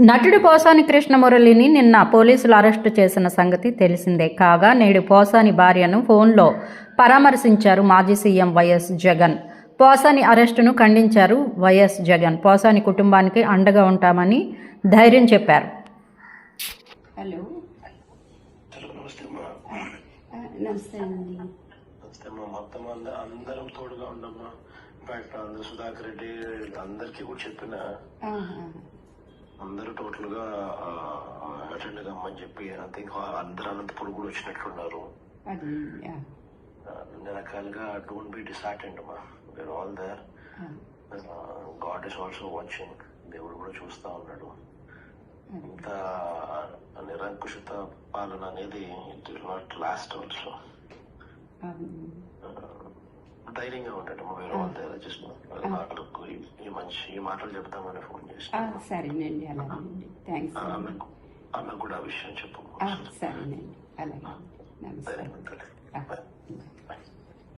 నటుడు పోసాని కృష్ణమురళిని నిన్న పోలీసులు అరెస్టు చేసిన సంగతి తెలిసిందే. కాగా నేడు పోసాని భార్యను ఫోన్లో పరామర్శించారు మాజీ సీఎం వైఎస్ జగన్. పోసాని అరెస్టును ఖండించారు వైఎస్ జగన్. పోసాని కుటుంబానికి అండగా ఉంటామని ధైర్యం చెప్పారు. హలో. నమస్తే అండి. నమస్తే అమ్మా. మొత్తం అంద- అందరం తోడుగా ఉండమ్మా ఇన్ఫాక్ట్ అందరు సుధాకర్ రెడ్డి అందరికీ కూడా చెప్పిన. అందరూ టోటల్గా అటెండ్ కమ్మని చెప్పి థింక్ అందరు అనంతపురం కూడా వచ్చినట్లున్నారు. అన్ని రకాలుగా డోంట్ బి డిసార్టెంట్ అమ్మా where all there God is also watching దేవుడు కూడా చూస్తా ఉన్నాడు. ఇంత నిరంకుశిత పాలన అనేది it will not last also. ధైర్యంగా ఉంటాడు వేరే వాళ్ళ దగ్గర జస్ట్ మంచి మాటలు చెప్తామని ఫోన్ చేసి ఆ, సరేనండి అలాగేనండి. థ్యాంక్స్ ఆమెకు కూడా ఆ విషయం చెప్పు సరేనండి. అలాగే. నమస్తే.